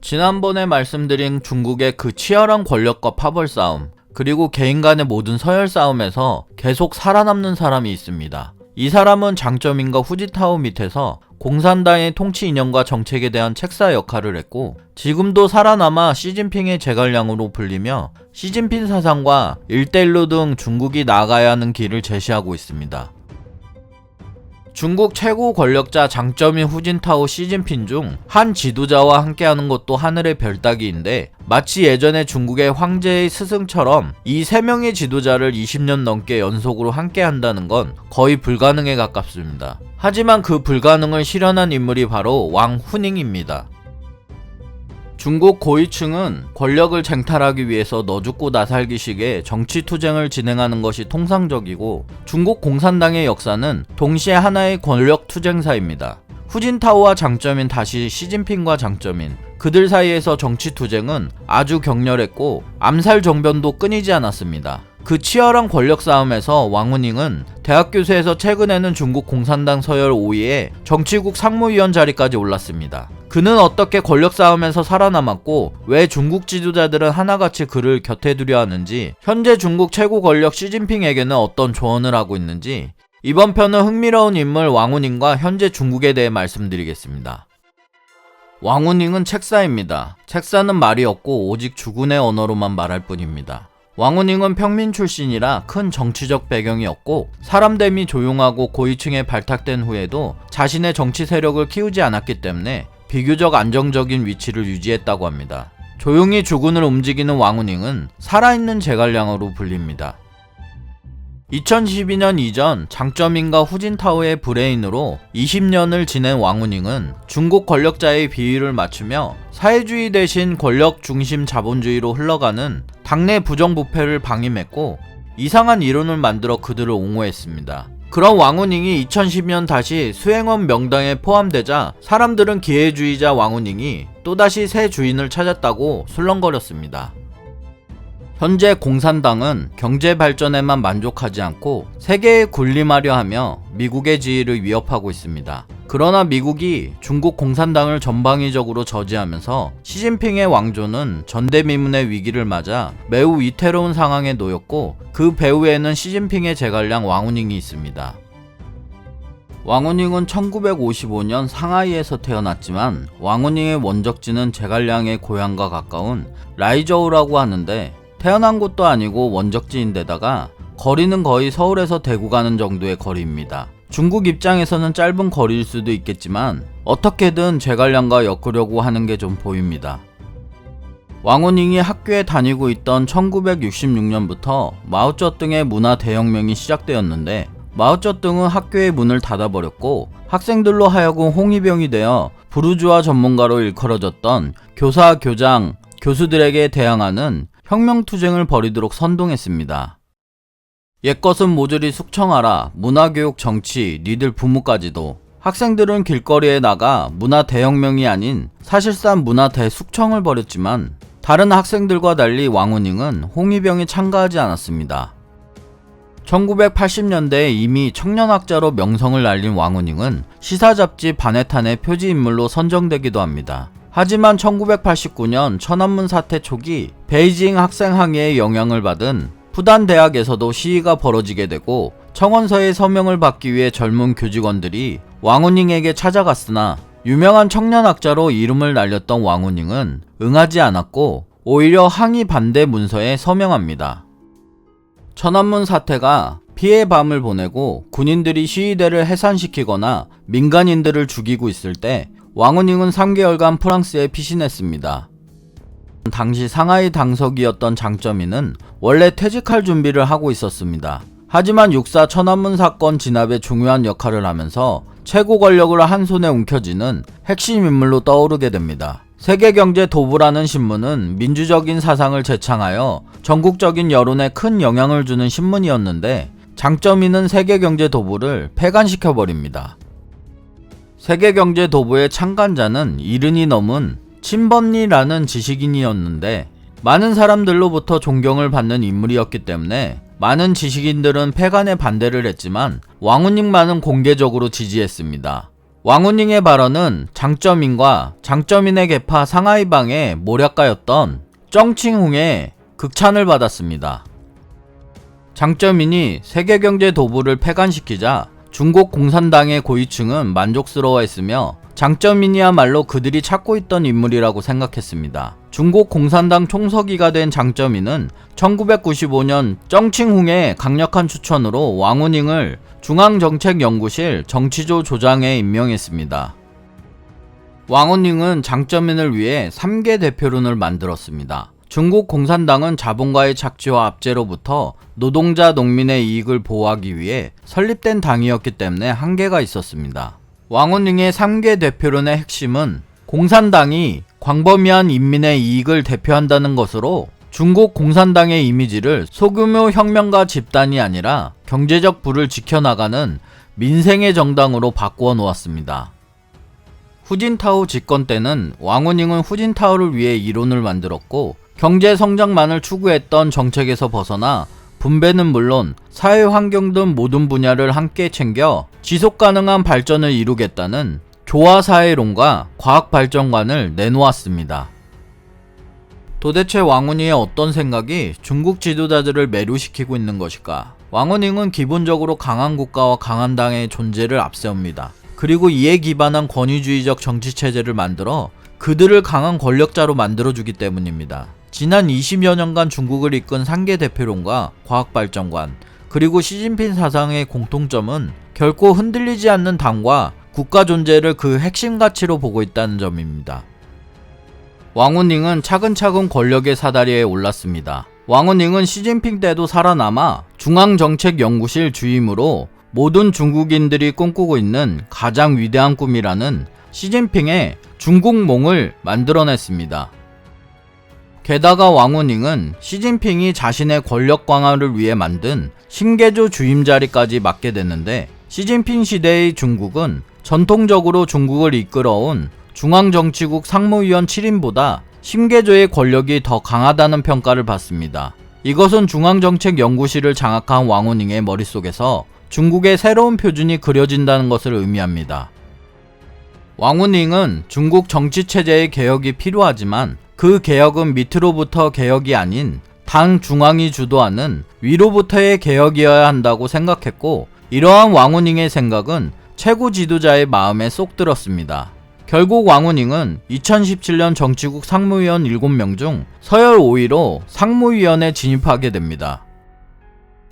지난번에 말씀드린 중국의 그 치열한 권력과 파벌 싸움, 그리고 개인 간의 모든 서열 싸움에서 계속 살아남는 사람이 있습니다. 이 사람은 장점인가 후지타오 밑에서 공산당의 통치 이념과 정책에 대한 책사 역할을 했고 지금도 살아남아 시진핑의 제갈량으로 불리며 시진핑 사상과 일대일로 등 중국이 나아가야 하는 길을 제시하고 있습니다. 중국 최고 권력자 장점인 후진타오 시진핑 중 한 지도자와 함께하는 것도 하늘의 별따기인데 마치 예전에 중국의 황제의 스승처럼 이 세 명의 지도자를 20년 넘게 연속으로 함께한다는 건 거의 불가능에 가깝습니다. 하지만 그 불가능을 실현한 인물이 바로 왕후닝입니다. 중국 고위층은 권력을 쟁탈하기 위해서 너 죽고 나 살기식의 정치 투쟁을 진행하는 것이 통상적이고 중국 공산당의 역사는 동시에 하나의 권력 투쟁사입니다. 후진타오와 장점인 다시 시진핑과 장점인 그들 사이에서 정치 투쟁은 아주 격렬했고 암살 정변도 끊이지 않았습니다. 그 치열한 권력 싸움에서 왕후닝은 대학 교수에서 최근에는 중국 공산당 서열 5위에 정치국 상무위원 자리까지 올랐습니다. 그는 어떻게 권력 싸움에서 살아남았고 왜 중국 지도자들은 하나같이 그를 곁에 두려 하는지 현재 중국 최고 권력 시진핑에게는 어떤 조언을 하고 있는지 이번 편은 흥미로운 인물 왕후닝과 현재 중국에 대해 말씀드리겠습니다. 왕후닝은 책사입니다. 책사는 말이 없고 오직 주군의 언어로만 말할 뿐입니다. 왕후닝은 평민 출신이라 큰 정치적 배경이 없고 사람됨이 조용하고 고위층에 발탁된 후에도 자신의 정치 세력을 키우지 않았기 때문에 비교적 안정적인 위치를 유지했다고 합니다. 조용히 주군을 움직이는 왕후닝은 살아있는 제갈량으로 불립니다. 2012년 이전 장점인과 후진타오의 브레인으로 20년을 지낸 왕후닝은 중국 권력자의 비위를 맞추며 사회주의 대신 권력 중심 자본주의로 흘러가는 당내 부정부패를 방임했고 이상한 이론을 만들어 그들을 옹호했습니다. 그런 왕후닝이 2010년 다시 수행원 명단에 포함되자 사람들은 기회주의자 왕후닝이 또다시 새 주인을 찾았다고 술렁거렸습니다. 현재 공산당은 경제 발전에만 만족하지 않고 세계에 군림하려 하며 미국의 지위를 위협하고 있습니다. 그러나 미국이 중국 공산당을 전방위적으로 저지하면서 시진핑의 왕조는 전대미문의 위기를 맞아 매우 위태로운 상황에 놓였고 그 배후에는 시진핑의 제갈량 왕후닝이 있습니다. 왕후닝은 1955년 상하이에서 태어났지만 왕후닝의 원적지는 제갈량의 고향과 가까운 라이저우라고 하는데 태어난 곳도 아니고 원적지인데다가 거리는 거의 서울에서 대구 가는 정도의 거리입니다. 중국 입장에서는 짧은 거리일 수도 있겠지만 어떻게든 제갈량과 엮으려고 하는 게 좀 보입니다. 왕후닝이 학교에 다니고 있던 1966년부터 마오쩌둥의 문화 대혁명이 시작되었는데 마오쩌둥은 학교의 문을 닫아버렸고 학생들로 하여금 홍위병이 되어 부르주아 전문가로 일컬어졌던 교사, 교장, 교수들에게 대항하는 혁명투쟁을 벌이도록 선동했습니다. 옛것은 모조리 숙청하라, 문화교육 정치, 니들 부모까지도. 학생들은 길거리에 나가 문화 대혁명이 아닌 사실상 문화 대숙청을 벌였지만 다른 학생들과 달리 왕후닝은 홍위병에 참가하지 않았습니다. 1980년대에 이미 청년학자로 명성을 날린 왕후닝은 시사잡지 바네탄의 표지인물로 선정되기도 합니다. 하지만 1989년 천안문 사태 초기 베이징 학생 항의에 영향을 받은 푸단 대학에서도 시위가 벌어지게 되고 청원서의 서명을 받기 위해 젊은 교직원들이 왕후닝에게 찾아갔으나 유명한 청년학자로 이름을 날렸던 왕후닝은 응하지 않았고 오히려 항의 반대 문서에 서명합니다. 천안문 사태가 피해 밤을 보내고 군인들이 시위대를 해산시키거나 민간인들을 죽이고 있을 때 왕후닝은 3개월간 프랑스에 피신했습니다. 당시 상하이 당석이었던 장점이는 원래 퇴직할 준비를 하고 있었습니다. 하지만 육사 천안문 사건 진압에 중요한 역할을 하면서 최고 권력을 한 손에 움켜쥐는 핵심 인물로 떠오르게 됩니다. 세계경제 도부라는 신문은 민주적인 사상을 제창하여 전국적인 여론에 큰 영향을 주는 신문이었는데 장점이는 세계경제 도부를 폐간시켜버립니다. 세계경제 도부의 창간자는 이른이 넘은 친범리라는 지식인이었는데 많은 사람들로부터 존경을 받는 인물이었기 때문에 많은 지식인들은 폐간에 반대를 했지만 왕후닝만은 공개적으로 지지했습니다. 왕후닝의 발언은 장점인과 장점인의 계파 상하이방의 모략가였던 정칭홍의 극찬을 받았습니다. 장점인이 세계경제 도부를 폐간시키자 중국 공산당의 고위층은 만족스러워했으며 장점인이야말로 그들이 찾고 있던 인물이라고 생각했습니다. 중국 공산당 총서기가 된 장점인은 1995년 정칭홍의 강력한 추천으로 왕후닝을 중앙정책연구실 정치조 조장에 임명했습니다. 왕후닝은 장점인을 위해 3개 대표론을 만들었습니다. 중국 공산당은 자본가의 착취와 압제로부터 노동자 농민의 이익을 보호하기 위해 설립된 당이었기 때문에 한계가 있었습니다. 왕후닝의 3개 대표론의 핵심은 공산당이 광범위한 인민의 이익을 대표한다는 것으로 중국 공산당의 이미지를 소규모 혁명가 집단이 아니라 경제적 부를 지켜나가는 민생의 정당으로 바꾸어 놓았습니다. 후진타오 집권 때는 왕후닝은 후진타오를 위해 이론을 만들었고 경제 성장만을 추구했던 정책에서 벗어나 분배는 물론 사회 환경 등 모든 분야를 함께 챙겨 지속 가능한 발전을 이루겠다는 조화 사회론과 과학 발전관을 내놓았습니다. 도대체 왕후닝의 어떤 생각이 중국 지도자들을 매료시키고 있는 것일까? 왕후닝은 기본적으로 강한 국가와 강한 당의 존재를 앞세웁니다. 그리고 이에 기반한 권위주의적 정치 체제를 만들어 그들을 강한 권력자로 만들어주기 때문입니다. 지난 20여 년간 중국을 이끈 상계 대표론과 과학발전관, 그리고 시진핑 사상의 공통점은 결코 흔들리지 않는 당과 국가 존재를 그 핵심 가치로 보고 있다는 점입니다. 왕후닝은 차근차근 권력의 사다리에 올랐습니다. 왕후닝은 시진핑 때도 살아남아 중앙정책연구실 주임으로 모든 중국인들이 꿈꾸고 있는 가장 위대한 꿈이라는 시진핑의 중국몽을 만들어냈습니다. 게다가 왕후닝은 시진핑이 자신의 권력 강화를 위해 만든 신계조 주임 자리까지 맡게 됐는데 시진핑 시대의 중국은 전통적으로 중국을 이끌어온 중앙정치국 상무위원 7인보다 심계조의 권력이 더 강하다는 평가를 받습니다. 이것은 중앙정책연구실을 장악한 왕후닝의 머릿속에서 중국의 새로운 표준이 그려진다는 것을 의미합니다. 왕후닝은 중국 정치체제의 개혁이 필요하지만 그 개혁은 밑으로부터 개혁이 아닌 당 중앙이 주도하는 위로부터의 개혁이어야 한다고 생각했고 이러한 왕후닝의 생각은 최고 지도자의 마음에 쏙 들었습니다. 결국 왕후닝은 2017년 정치국 상무위원 7명 중 서열 5위로 상무위원에 진입하게 됩니다.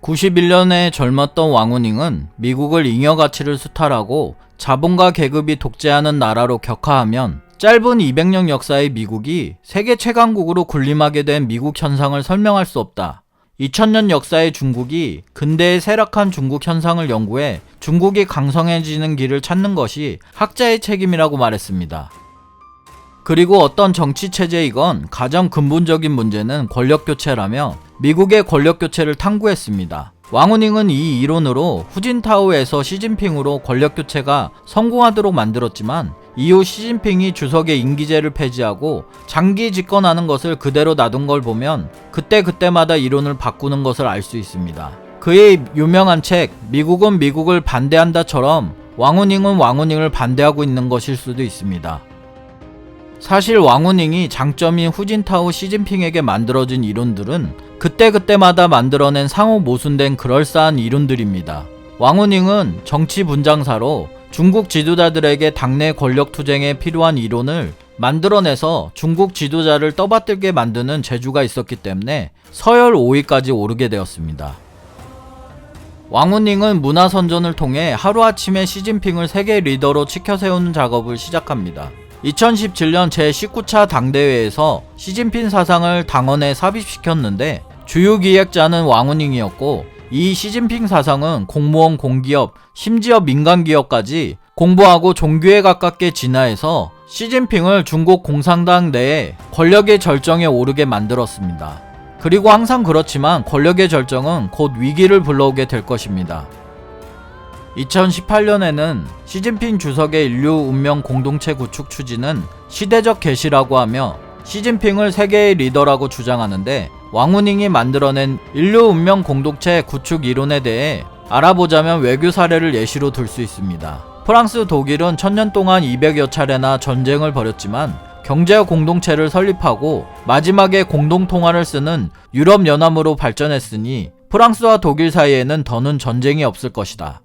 91년에 젊었던 왕후닝은 미국을 잉여 가치를 수탈하고 자본가 계급이 독재하는 나라로 격하하면 짧은 200년 역사의 미국이 세계 최강국으로 군림하게 된 미국 현상을 설명할 수 없다. 2000년 역사의 중국이 근대의 쇠락한 중국 현상을 연구해 중국이 강성해지는 길을 찾는 것이 학자의 책임이라고 말했습니다. 그리고 어떤 정치 체제이건 가장 근본적인 문제는 권력 교체라며 미국의 권력 교체를 탐구했습니다. 왕후닝은 이 이론으로 후진타오에서 시진핑으로 권력 교체가 성공하도록 만들었지만 이후 시진핑이 주석의 임기제를 폐지하고 장기 집권하는 것을 그대로 놔둔 걸 보면 그때그때마다 이론을 바꾸는 것을 알 수 있습니다. 그의 유명한 책 미국은 미국을 반대한다처럼 왕후닝은 왕후닝을 반대하고 있는 것일 수도 있습니다. 사실 왕후닝이 장점인 후진타오 시진핑에게 만들어진 이론들은 그때그때마다 만들어낸 상호 모순된 그럴싸한 이론들입니다. 왕후닝은 정치 분장사로 중국 지도자들에게 당내 권력 투쟁에 필요한 이론을 만들어내서 중국 지도자를 떠받들게 만드는 재주가 있었기 때문에 서열 5위까지 오르게 되었습니다. 왕후닝은 문화선전을 통해 하루아침에 시진핑을 세계 리더로 치켜세우는 작업을 시작합니다. 2017년 제19차 당대회에서 시진핑 사상을 당원에 삽입시켰는데 주요 기획자는 왕후닝이었고 이 시진핑 사상은 공무원 공기업 심지어 민간기업까지 공부하고 종교에 가깝게 진화해서 시진핑을 중국 공산당 내에 권력의 절정에 오르게 만들었습니다. 그리고 항상 그렇지만 권력의 절정은 곧 위기를 불러오게 될 것입니다. 2018년에는 시진핑 주석의 인류 운명 공동체 구축 추진은 시대적 계시라고 하며 시진핑을 세계의 리더라고 주장하는데 왕후닝이 만들어낸 인류 운명 공동체 구축 이론에 대해 알아보자면 외교 사례를 예시로 들 수 있습니다. 프랑스, 독일은 천년 동안 200여 차례나 전쟁을 벌였지만 경제 공동체를 설립하고 마지막에 공동 통화를 쓰는 유럽 연합으로 발전했으니 프랑스와 독일 사이에는 더는 전쟁이 없을 것이다.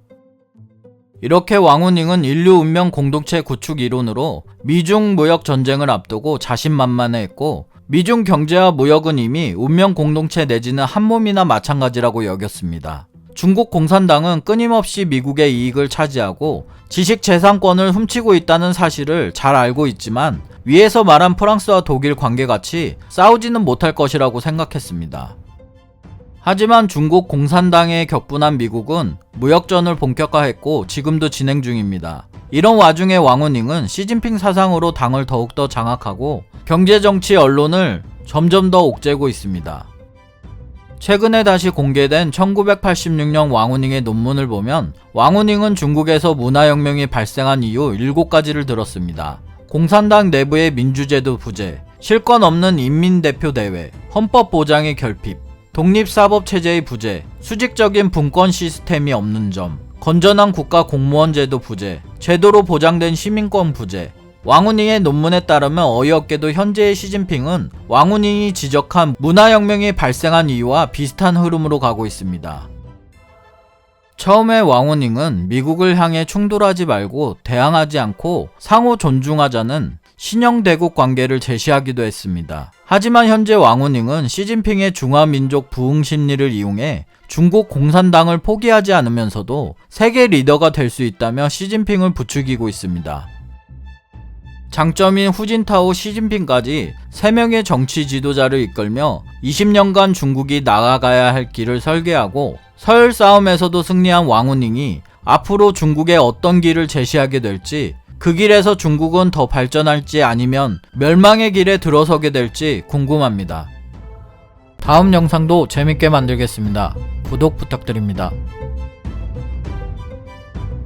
이렇게 왕후닝은 인류 운명 공동체 구축 이론으로 미중 무역 전쟁을 앞두고 자신만만해했고 미중 경제와 무역은 이미 운명 공동체 내지는 한 몸이나 마찬가지라고 여겼습니다. 중국 공산당은 끊임없이 미국의 이익을 차지하고 지식 재산권을 훔치고 있다는 사실을 잘 알고 있지만 위에서 말한 프랑스와 독일 관계같이 싸우지는 못할 것이라고 생각했습니다. 하지만 중국 공산당에 격분한 미국은 무역전을 본격화했고 지금도 진행 중입니다. 이런 와중에 왕후닝은 시진핑 사상으로 당을 더욱더 장악하고 경제 정치 언론을 점점 더 옥죄고 있습니다. 최근에 다시 공개된 1986년 왕후닝의 논문을 보면 왕후닝은 중국에서 문화혁명이 발생한 이유 7가지를 들었습니다. 공산당 내부의 민주제도 부재, 실권 없는 인민대표대회, 헌법 보장의 결핍, 독립사법체제의 부재, 수직적인 분권 시스템이 없는 점, 건전한 국가 공무원 제도 부재, 제도로 보장된 시민권 부재, 왕후닝의 논문에 따르면 어이없게도 현재의 시진핑은 왕후닝이 지적한 문화혁명이 발생한 이유와 비슷한 흐름으로 가고 있습니다. 처음에 왕후닝은 미국을 향해 충돌하지 말고 대항하지 않고 상호 존중하자는 신형 대국 관계를 제시하기도 했습니다. 하지만 현재 왕후닝은 시진핑의 중화민족 부흥 심리를 이용해 중국 공산당을 포기하지 않으면서도 세계 리더가 될 수 있다며 시진핑을 부추기고 있습니다. 장점인 후진타오 시진핑까지 3명의 정치 지도자를 이끌며 20년간 중국이 나아가야 할 길을 설계하고 서열 싸움에서도 승리한 왕후닝이 앞으로 중국에 어떤 길을 제시하게 될지 그 길에서 중국은 더 발전할지 아니면 멸망의 길에 들어서게 될지 궁금합니다. 다음 영상도 재밌게 만들겠습니다. 구독 부탁드립니다.